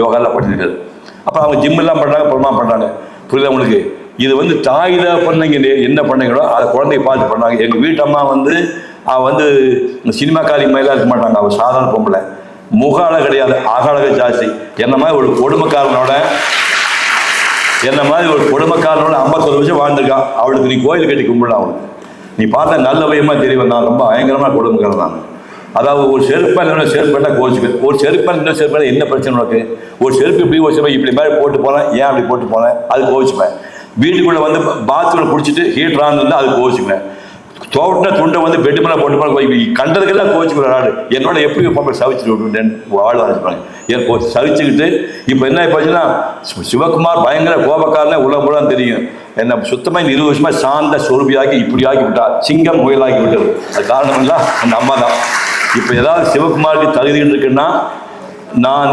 யோகாலாம் பண்ணியிருக்காரு அப்போ அவங்க ஜிம்மெல்லாம் பண்ணுறாங்க புறமா பண்ணுறாங்க புரியுதா உங்களுக்கு? இது வந்து தாய் தான் பண்ணீங்க என்ன பண்ணீங்களோ அதை குழந்தைய பார்த்து பண்ணாங்க எங்கள் வீட்டு அம்மா வந்து அவள் வந்து சினிமா காலி மாதிரிலாம் இருக்க மாட்டாங்க. அவள் சாதாரண பொம்பளை. முக அழகு கிடையாது அகழக ஜாஸ்தி. என்ன மாதிரி ஒரு கொடுமைக்காரனோட என்ன மாதிரி ஒரு கொடுமைக்காரனோட ஐம்பத்தொரு வருஷம் வாழ்ந்துருக்கான். அவளுக்கு நீ கோயில் கட்டி கும்பிடலாம் அவனுக்கு நீ பார்த்தா நல்ல வயமா தெரியும். நான் ரொம்ப பயங்கரமான கொடுமைக்காரன் நான். அதாவது ஒரு செருப்பன் இன்னொரு செருப்பேட்டா கோச்சுக்கு ஒரு செருப்பன் இன்னொரு செருப்பேன் என்ன பிரச்சனை உனக்கு? ஒரு செருப்பு இப்படி ஒரு இப்படி மாதிரி போட்டு போனேன் ஏன் அப்படி போட்டு போனேன்? அது கோச்சுப்பேன். வீட்டுக்குள்ளே வந்து பாத்ரூம்ல குடிச்சிட்டு ஹீட்டர் ஆன் இருந்தால் அது கோச்சிப்பேன் தோட்டின துண்டை வந்து பெட்டு மேலே போட்டு போனால் கண்டதுக்கெல்லாம் கோச்சுக்கிற நாடு என்னோட எப்படி பாப்பா சவிச்சுட்டு விட்டுட்டேன் ஆள் வச்சுப்பாங்க என் கோ சவிச்சுக்கிட்டு இப்போ என்ன போச்சுன்னா சிவகுமார் பயங்கர கோபக்காரனே உள்ள முழுவதும் தெரியும். என்ன சுத்தமாக இந்த இருபது வருஷமாக சாந்த சொருபியாக்கி இப்படி ஆக்கி விட்டா சிங்கம் முயலாக்கி விட்டது. அது காரணம் அந்த அம்மா தான். இப்போ ஏதாவது சிவகுமாருக்கு தகுதி இருக்குன்னா நான்